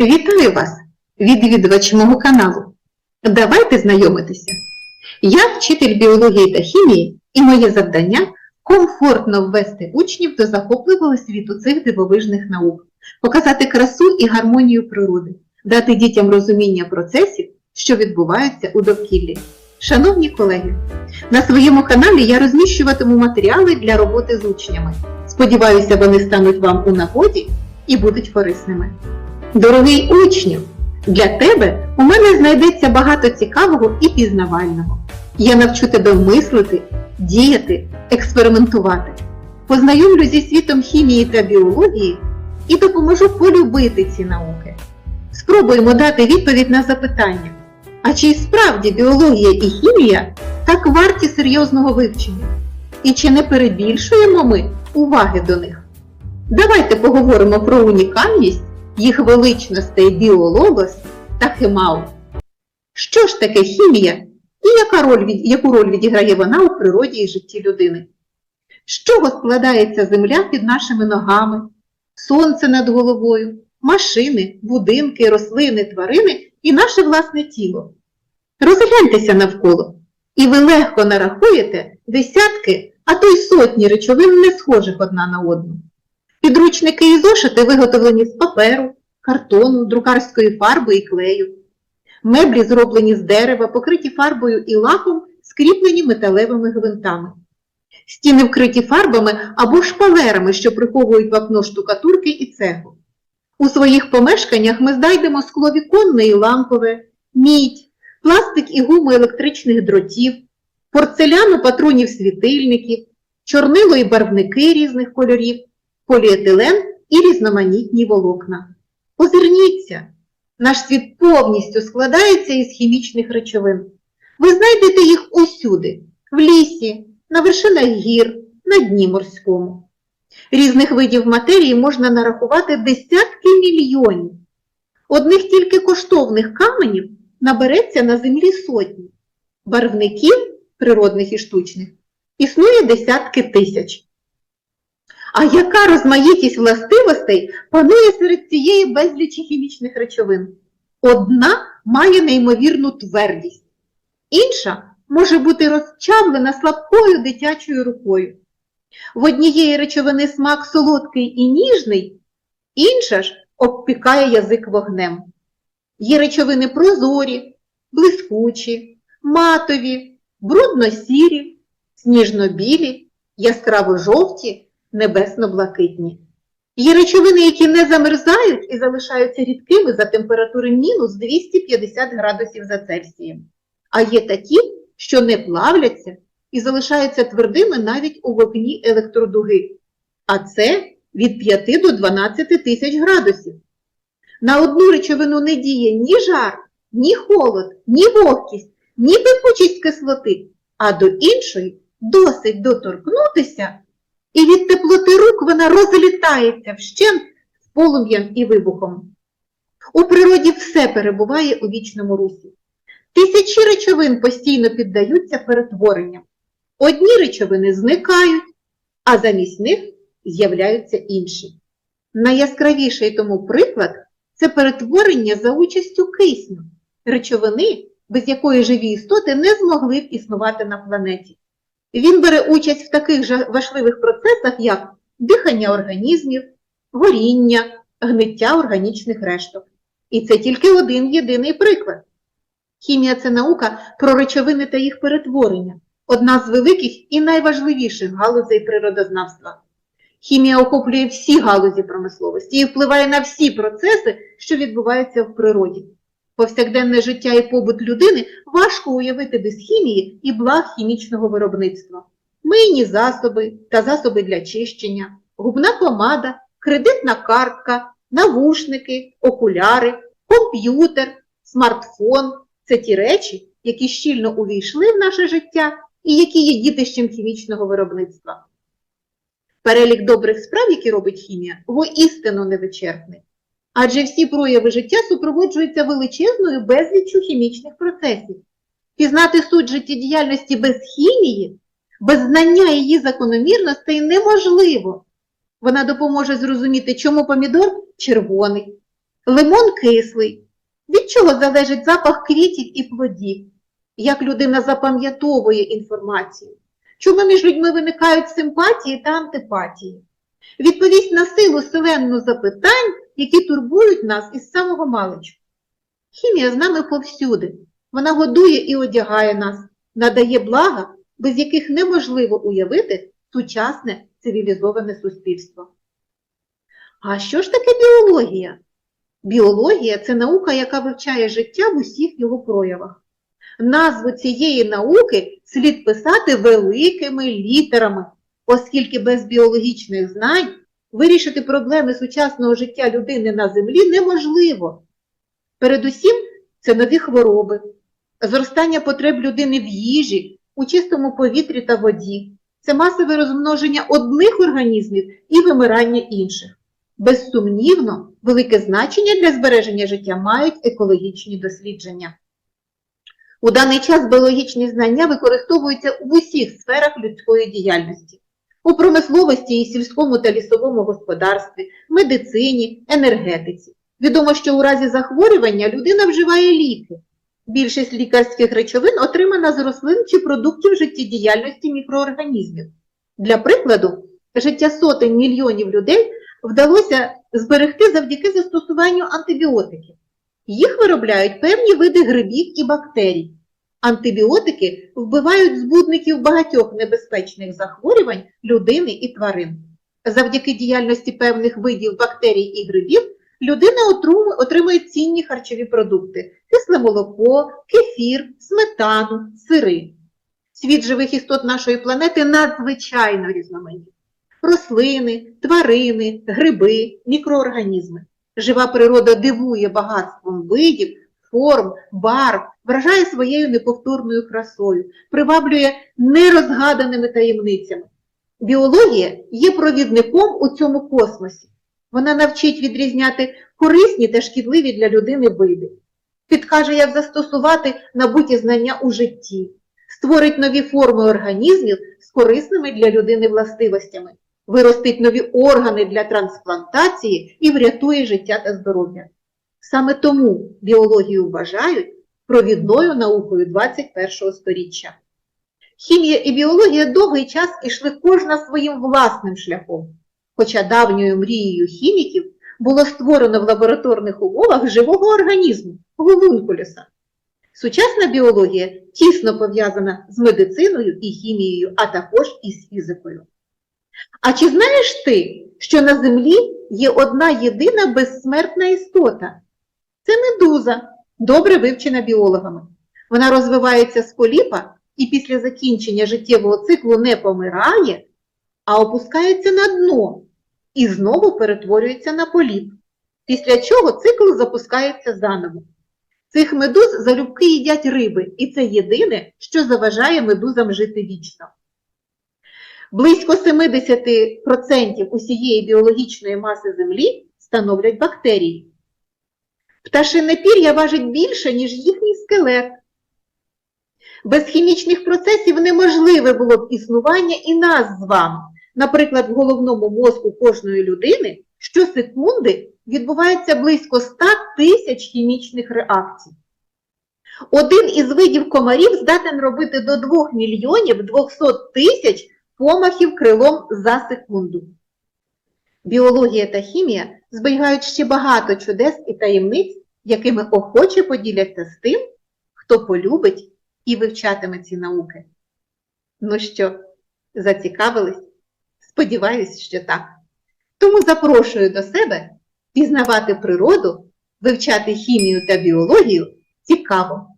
Вітаю вас, відвідувач мого каналу. Давайте знайомитися. Я вчитель біології та хімії, і моє завдання комфортно ввести учнів до захопливого світу цих дивовижних наук, показати красу і гармонію природи, дати дітям розуміння процесів, що відбуваються у довкіллі. Шановні колеги, на своєму каналі я розміщуватиму матеріали для роботи з учнями. Сподіваюся, вони стануть вам у нагоді і будуть корисними. Дорогий учню, для тебе у мене знайдеться багато цікавого і пізнавального. Я навчу тебе мислити, діяти, експериментувати. Познайомлю зі світом хімії та біології і допоможу полюбити ці науки. Спробуємо дати відповідь на запитання. А чи справді біологія і хімія так варті серйозного вивчення? І чи не перебільшуємо ми уваги до них? Давайте поговоримо про унікальність їх величностей біологос та химау. Що ж таке хімія і яка роль, яку роль відіграє вона у природі і житті людини? З чого складається земля під нашими ногами, сонце над головою, машини, будинки, рослини, тварини і наше власне тіло? Розгляньтеся навколо, і ви легко нарахуєте десятки, а то й сотні речовин, не схожих одна на одну. Підручники і зошити виготовлені з паперу, картону, друкарської фарби і клею. Меблі зроблені з дерева, покриті фарбою і лаком, скріплені металевими гвинтами. Стіни вкриті фарбами або шпалерами, що приховують вапно штукатурки і цегу. У своїх помешканнях ми знайдемо скло віконне і лампове, мідь, пластик і гуму електричних дротів, порцеляну патронів світильників, чорнило і барвники різних кольорів, поліетилен і різноманітні волокна. Озирніться, наш світ повністю складається із хімічних речовин. Ви знайдете їх усюди, в лісі, на вершинах гір, на дні морському. Різних видів матерії можна нарахувати десятки мільйонів. Одних тільки коштовних каменів набереться на землі сотні. Барвників, природних і штучних, існує десятки тисяч. А яка розмаїтість властивостей панує серед цієї безлічі хімічних речовин? Одна має неймовірну твердість, інша може бути розчавлена слабкою дитячою рукою. В однієї речовини смак солодкий і ніжний, інша ж обпікає язик вогнем. Є речовини прозорі, блискучі, матові, брудно-сірі, сніжно-білі, яскраво-жовті, небесно-блакитні. Є речовини, які не замерзають і залишаються рідкими за температури мінус 250 градусів за Цельсієм. А є такі, що не плавляться і залишаються твердими навіть у вогні електродуги. А це від 5 до 12 тисяч градусів. На одну речовину не діє ні жар, ні холод, ні вогкість, ні пекучість кислоти, а до іншої досить доторкнутися, і від теплоти рук вона розлітається вщент з полум'ям і вибухом. У природі все перебуває у вічному русі. Тисячі речовин постійно піддаються перетворенням. Одні речовини зникають, а замість них з'являються інші. Найяскравіший тому приклад це перетворення за участю кисню, речовини, без якої живі істоти не змогли б існувати на планеті. Він бере участь в таких же важливих процесах, як дихання організмів, горіння, гниття органічних решток. І це тільки один єдиний приклад. Хімія це наука про речовини та їх перетворення, одна з великих і найважливіших галузей природознавства. Хімія охоплює всі галузі промисловості і впливає на всі процеси, що відбуваються в природі. Повсякденне життя і побут людини важко уявити без хімії і благ хімічного виробництва. Мийні засоби та засоби для чищення, губна помада, кредитна картка, навушники, окуляри, комп'ютер, смартфон це ті речі, які щільно увійшли в наше життя і які є дітищем хімічного виробництва. Перелік добрих справ, які робить хімія, воістину невичерпний. Адже всі прояви життя супроводжуються величезною безліччю хімічних процесів. Пізнати суть життєдіяльності без хімії, без знання її закономірностей неможливо. Вона допоможе зрозуміти, чому помідор червоний, Лимон кислий. Від чого залежить запах квітів і плодів? Як людина запам'ятовує інформацію? Чому між людьми виникають симпатії та антипатії? Відповість на силу селенну запитань, які турбують нас із самого маличку. Хімія з нами повсюди. Вона годує і одягає нас, надає блага, без яких неможливо уявити сучасне цивілізоване суспільство. А що ж таке біологія? Біологія це наука, яка вивчає життя в усіх його проявах. Назву цієї науки слід писати великими літерами, оскільки без біологічних знань вирішити проблеми сучасного життя людини на землі неможливо. Передусім, це нові хвороби, зростання потреб людини в їжі, у чистому повітрі та воді, це масове розмноження одних організмів і вимирання інших. Безсумнівно, велике значення для збереження життя мають екологічні дослідження. У даний час біологічні знання використовуються у усіх сферах людської діяльності у промисловості і сільському та лісовому господарстві, медицині, енергетиці. Відомо, що у разі захворювання людина вживає ліки. Більшість лікарських речовин отримана з рослин чи продуктів життєдіяльності мікроорганізмів. Для прикладу, життя сотень мільйонів людей вдалося зберегти завдяки застосуванню антибіотиків. Їх виробляють певні види грибів і бактерій. Антибіотики вбивають збудників багатьох небезпечних захворювань людини і тварин. Завдяки діяльності певних видів бактерій і грибів людина отримує цінні харчові продукти кисле молоко, кефір, сметану, сири. Світ живих істот нашої планети надзвичайно різноманітний. Рослини, тварини, гриби, мікроорганізми. Жива природа дивує багатством видів, форм, барв, вражає своєю неповторною красою, приваблює нерозгаданими таємницями. Біологія є провідником у цьому космосі. Вона навчить відрізняти корисні та шкідливі для людини види, підкаже, як застосувати набуті знання у житті, створить нові форми організмів з корисними для людини властивостями, виростить нові органи для трансплантації і врятує життя та здоров'я. Саме тому біологію вважають провідною наукою 21 століття. Хімія і біологія довгий час ішли кожна своїм власним шляхом, хоча давньою мрією хіміків було створено в лабораторних умовах живого організму гомункулюса. Сучасна біологія тісно пов'язана з медициною і хімією, а також із фізикою. А чи знаєш ти, що на Землі є одна єдина безсмертна істота? Це медуза, добре вивчена біологами. Вона розвивається з поліпа і після закінчення життєвого циклу не помирає, а опускається на дно і знову перетворюється на поліп, після чого цикл запускається заново. Цих медуз залюбки їдять риби, і це єдине, що заважає медузам жити вічно. Близько 70% усієї біологічної маси Землі становлять бактерії. Пташине пір'я важить більше, ніж їхній скелет. Без хімічних процесів неможливе було б існування і нас з вами. Наприклад, в головному мозку кожної людини щосекунди відбувається близько 100 тисяч хімічних реакцій. Один із видів комарів здатен робити до 2 мільйонів 200 тисяч помахів крилом за секунду. Біологія та хімія зберігають ще багато чудес і таємниць, якими охоче поділяться з тим, хто полюбить і вивчатиме ці науки. Ну що, зацікавились? Сподіваюсь, що так. Тому запрошую до себе пізнавати природу, вивчати хімію та біологію цікаво.